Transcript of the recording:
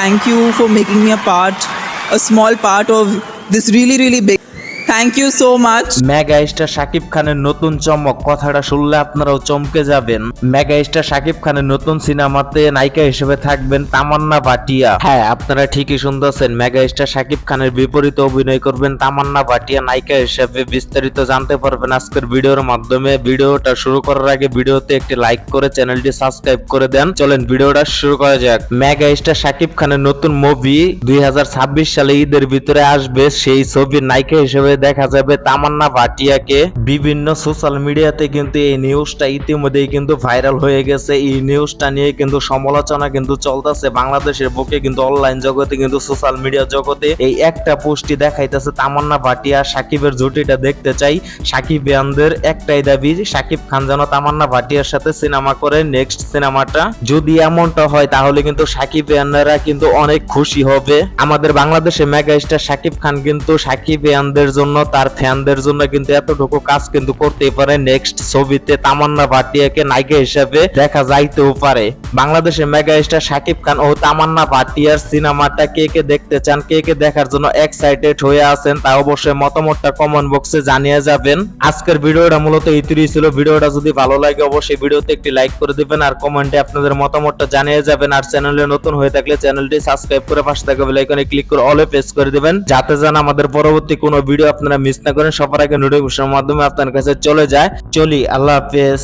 Thank you for making me a part, a small part of this really, really big. Thank you so much. Mega star Shakib খানের নতুন চমক, কথাটা শুনলে আপনারাও চমকে যাবেন। মেগা স্টার শাকিব খানের নতুন সিনেমাতে নায়িকা হিসেবে থাকবেন তামান্না ভাটিয়া। হ্যাঁ আপনারা ঠিকই শুনতেছেন মেগা স্টার শাকিব খানের বিপরীতে অভিনয় করবেন তামান্না ভাটিয়া, নায়িকা হিসেবে বিস্তারিত জানতে পারবেন আজকের ভিডিওর মাধ্যমে। ভিডিওটা শুরু করার আগে ভিডিওতে একটি লাইক করে চ্যানেলটি সাবস্ক্রাইব করে দেন। চলেন, ভিডিওটা শুরু করা যাক। মেগা স্টার শাকিব খানের নতুন মুভি দুই হাজার ছাব্বিশ সালে ঈদের ভিতরে আসবে। সেই ছবির নায়িকা হিসেবে দেখা যাবে তামান্না ভাটিয়াকে। বিভিন্ন সোশ্যাল মিডিয়াতে কিন্তু এই নিউজটা ইতিমধ্যেই কিন্তু ভাইরাল হয়ে গেছে। এই নিউজটা নিয়ে কিন্তু সমালোচনা কিন্তু চলতেছে বাংলাদেশের বুকে কিন্তু অনলাইন জগতে কিন্তু সোশ্যাল মিডিয়া জগতে। এই একটা পোস্টই দেখাইতেছে তামান্না ভাটিয়া সাকিবের জুটিটা দেখতে চাই। সাকিব ইয়ানদের একটাই দাবি, সাকিব খান যেন তামান্না ভাটিয়ার সাথে সিনেমা করে নেক্সট সিনেমাটা যদি এমনটা হয় তাহলে কিন্তু সাকিব ইয়ানরা কিন্তু অনেক খুশি হবে। আমাদের বাংলাদেশে মেগা স্টার সাকিব খান কিন্তু সাকিব ইয়ানদের জন্য তার ফ্যানদের জন্য কিন্তু এতটুকু কাজ কিন্তু করতেই পারে। নেক্সট ছবিতে তামান্না ভাটিয়াকে নায়িকা হিসেবে দেখা যাইতেও পারে। বাংলাদেশে মেগা স্টার সাকিব খান ও তামান্না ভাটিয়ার সিনেমাটা কে কে দেখতে চান, কে কে দেখার জন্য এক্সাইটেড হয়ে আছেন, তা অবশ্যই মতামতটা কমেন্ট বক্সে জানিয়ে যাবেন। আজকের ভিডিওটা মূলত ইতিরই ছিল। ভিডিওটা যদি ভালো লাগে, অবশ্যই ভিডিওতে একটি লাইক করে দিবেন আর কমেন্টে আপনাদের মতামতটা জানিয়ে যাবেন। আর চ্যানেলে নতুন হয়ে থাকলে চ্যানেলটি সাবস্ক্রাইব করে পাশে থাকা বেল আইকনে ক্লিক করে অলে প্রেস করে দিবেন। যাতে যেন আমাদের পরবর্তী কোনো ভিডিও আপনারা মিস না করেন। সবার আগে নোটিফিকেশনের মাধ্যমে আপনার কাছে চলে যায়। চলি, আল্লাহ হাফেজ।